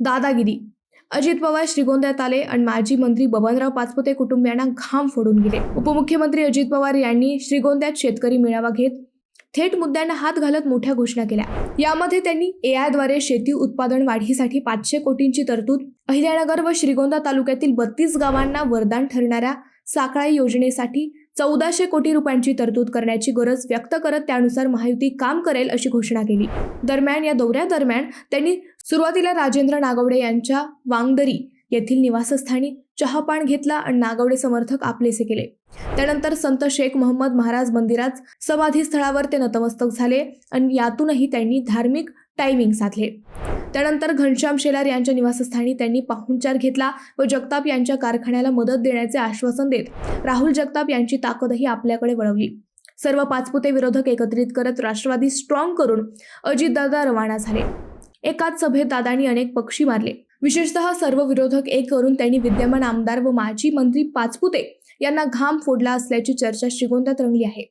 दादागिरी. अजित पवार श्रीगोंद्यात आले आणि माजी मंत्री बबनराव पाचपुते कुटुंबियांना घाम फोडून गेले. उपमुख्यमंत्री अजित पवार यांनी श्रीगोंद्यात शेतकरी मेळावा घेत थेट मुद्द्यांना हात घालत मोठ्या घोषणा केल्या. यामध्ये त्यांनी एआयद्वारे शेती उत्पादन वाढीसाठी पाचशे कोटींची तरतूद अहिल्यानगर व श्रीगोंदा तालुक्यातील बत्तीस गावांना वरदान ठरणाऱ्या साकळाई योजनेसाठी चौदाशे कोटी रुपयांची तरतूद करण्याची गरज व्यक्त करत त्यानुसार महायुती काम करेल अशी घोषणा केली. दरम्यान या दौऱ्यादरम्यान त्यांनी सुरुवातीला राजेंद्र नागवडे यांच्या वांगदरी येथील निवासस्थानी चहापान घेतला आणि नागवडे समर्थक आपलेसे केले. त्यानंतर संत शेख मोहम्मद महाराज मंदिरात समाधी स्थळावर ते नतमस्तक झाले आणि यातूनही त्यांनी धार्मिक टायमिंग साधले. त्यानंतर घनश्याम शेलार यांच्या निवासस्थानी त्यांनी पाहुणचार घेतला व जगताप यांच्या कारखान्याला मदत देण्याचे आश्वासन देत राहुल जगताप यांची ताकदही आपल्याकडे वळवली. सर्व पाचपुते विरोधक एकत्रित करत राष्ट्रवादी स्ट्रॉंग करून अजितदादा रवाना झाले. एकाच सभेत दादांनी अनेक पक्षी मारले. विशेषतः सर्व विरोधक एक करून त्यांनी विद्यमान आमदार व माजी मंत्री पाचपुते यांना घाम फोडला असल्याची चर्चा श्रीगोंद्यात रंगली आहे.